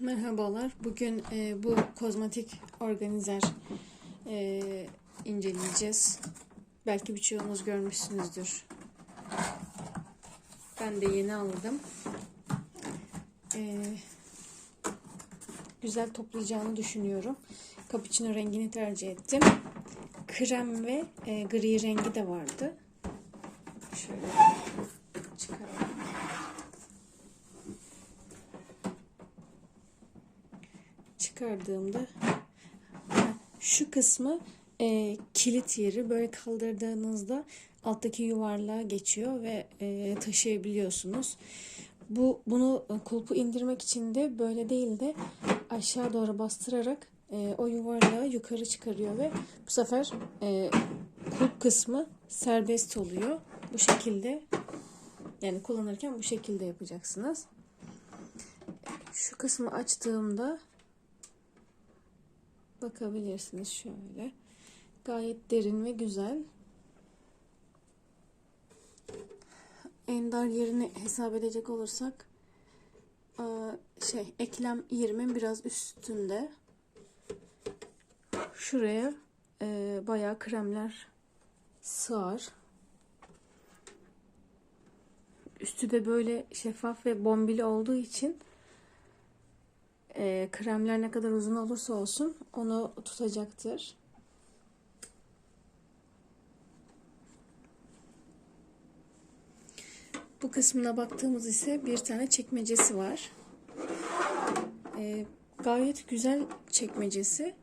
Merhabalar. Bugün e, bu kozmetik organizer e, inceleyeceğiz. Belki birçoğunuz görmüşsünüzdür. Ben de yeni aldım. E, güzel toplayacağını düşünüyorum. Cappuccino rengini tercih ettim. Krem ve e, gri rengi de vardı. Şöyle çıkaralım. Çıkardığımda şu kısmı e, kilit yeri böyle kaldırdığınızda alttaki yuvarlığa geçiyor ve e, taşıyabiliyorsunuz. Bu bunu kulpu indirmek için de böyle değil de aşağı doğru bastırarak e, o yuvarlağı yukarı çıkarıyor ve bu sefer e, kulp kısmı serbest oluyor. Bu şekilde yani kullanırken bu şekilde yapacaksınız. Şu kısmı açtığımda bakabilirsiniz şöyle. Gayet derin ve güzel. Ender yerini hesap edecek olursak şey eklem 20 biraz üstünde. Şuraya e, bayağı kremler sığar. Üstü de böyle şeffaf ve bombili olduğu için e, kremler ne kadar uzun olursa olsun onu tutacaktır. Bu kısmına baktığımız ise bir tane çekmecesi var. E, gayet güzel çekmecesi.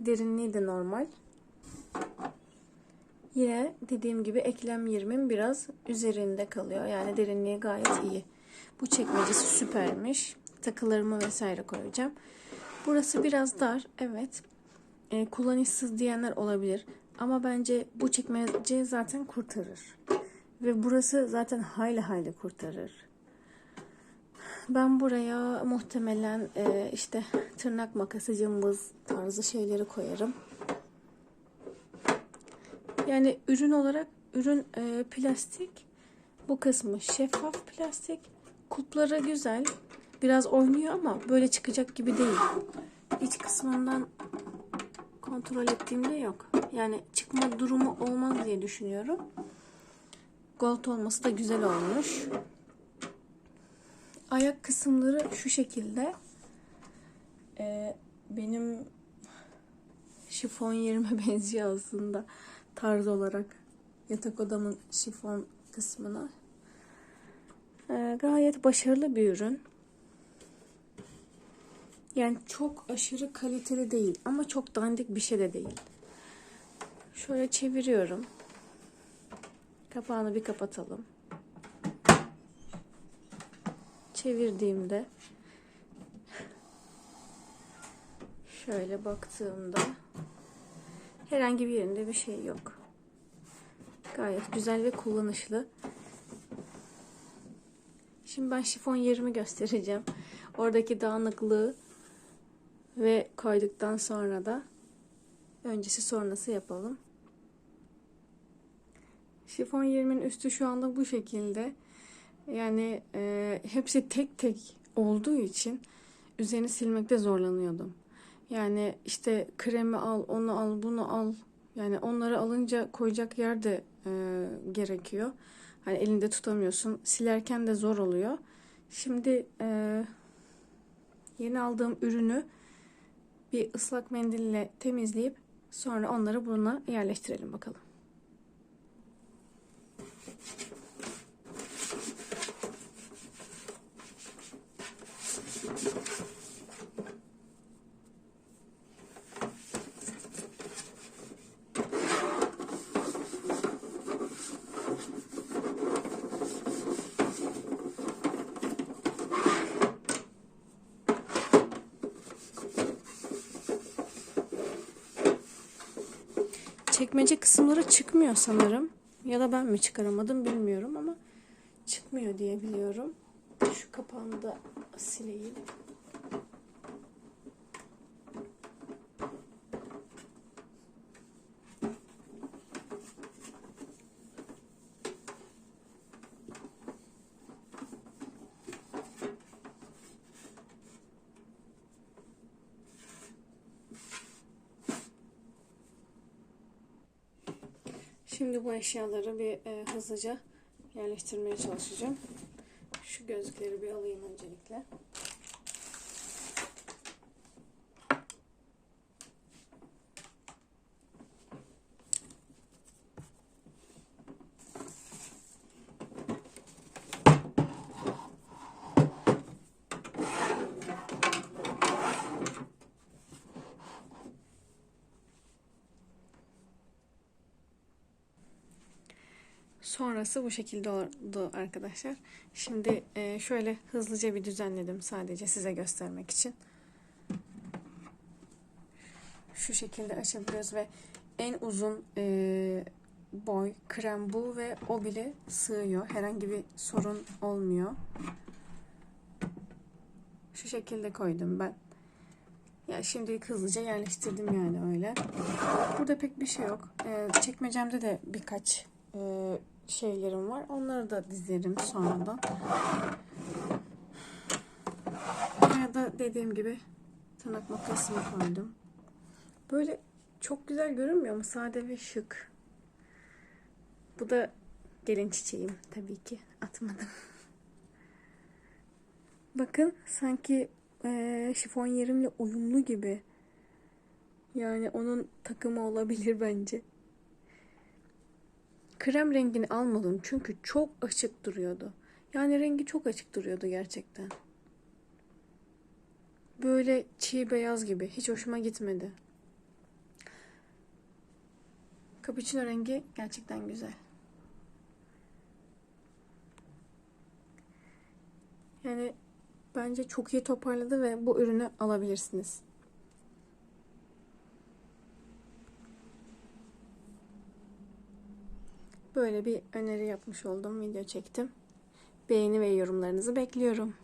Derinliği de normal. Yine dediğim gibi eklem 20'in biraz üzerinde kalıyor. Yani derinliği gayet iyi. Bu çekmecesi süpermiş takılarımı vesaire koyacağım. Burası biraz dar. Evet. E, kullanışsız diyenler olabilir. Ama bence bu çekmece zaten kurtarır. Ve burası zaten hayli hayli kurtarır. Ben buraya muhtemelen e, işte tırnak makası, cımbız tarzı şeyleri koyarım. Yani ürün olarak ürün e, plastik. Bu kısmı şeffaf plastik. Kulpları güzel. Biraz oynuyor ama böyle çıkacak gibi değil. İç kısmından kontrol ettiğimde yok. Yani çıkma durumu olmaz diye düşünüyorum. Gold olması da güzel olmuş. Ayak kısımları şu şekilde. Ee, benim şifon yerime benziyor aslında tarz olarak yatak odamın şifon kısmına. Ee, gayet başarılı bir ürün. Yani çok aşırı kaliteli değil ama çok dandik bir şey de değil. Şöyle çeviriyorum. Kapağını bir kapatalım. Çevirdiğimde şöyle baktığımda herhangi bir yerinde bir şey yok. Gayet güzel ve kullanışlı. Şimdi ben şifon yerimi göstereceğim. Oradaki dağınıklığı ve koyduktan sonra da öncesi sonrası yapalım. Şifon yerimin üstü şu anda bu şekilde. Yani e, hepsi tek tek olduğu için üzerini silmekte zorlanıyordum. Yani işte kremi al, onu al, bunu al. Yani onları alınca koyacak yer de e, gerekiyor. Hani elinde tutamıyorsun. Silerken de zor oluyor. Şimdi e, yeni aldığım ürünü bir ıslak mendille temizleyip sonra onları buna yerleştirelim bakalım. Çekmece kısımları çıkmıyor sanırım. Ya da ben mi çıkaramadım bilmiyorum ama çıkmıyor diye biliyorum. Şu kapağını da sileyim. Şimdi bu eşyaları bir e, hızlıca yerleştirmeye çalışacağım. Şu gözlükleri bir alayım öncelikle. Sonrası bu şekilde oldu arkadaşlar. Şimdi e, şöyle hızlıca bir düzenledim sadece size göstermek için. Şu şekilde açabiliyoruz ve en uzun e, boy krem bu ve o bile sığıyor. Herhangi bir sorun olmuyor. Şu şekilde koydum ben. Ya şimdilik hızlıca yerleştirdim yani öyle. Burada pek bir şey yok. E, çekmecemde de birkaç e, şeylerim var. Onları da dizerim sonradan. Buraya da dediğim gibi tırnak makasımı koydum. Böyle çok güzel görünmüyor mu? Sade ve şık. Bu da gelin çiçeğim tabii ki. Atmadım. Bakın sanki e, şifon yerimle uyumlu gibi. Yani onun takımı olabilir bence. Krem rengini almadım çünkü çok açık duruyordu. Yani rengi çok açık duruyordu gerçekten. Böyle çiğ beyaz gibi. Hiç hoşuma gitmedi. Cappuccino rengi gerçekten güzel. Yani bence çok iyi toparladı ve bu ürünü alabilirsiniz. Böyle bir öneri yapmış oldum, video çektim. Beğeni ve yorumlarınızı bekliyorum.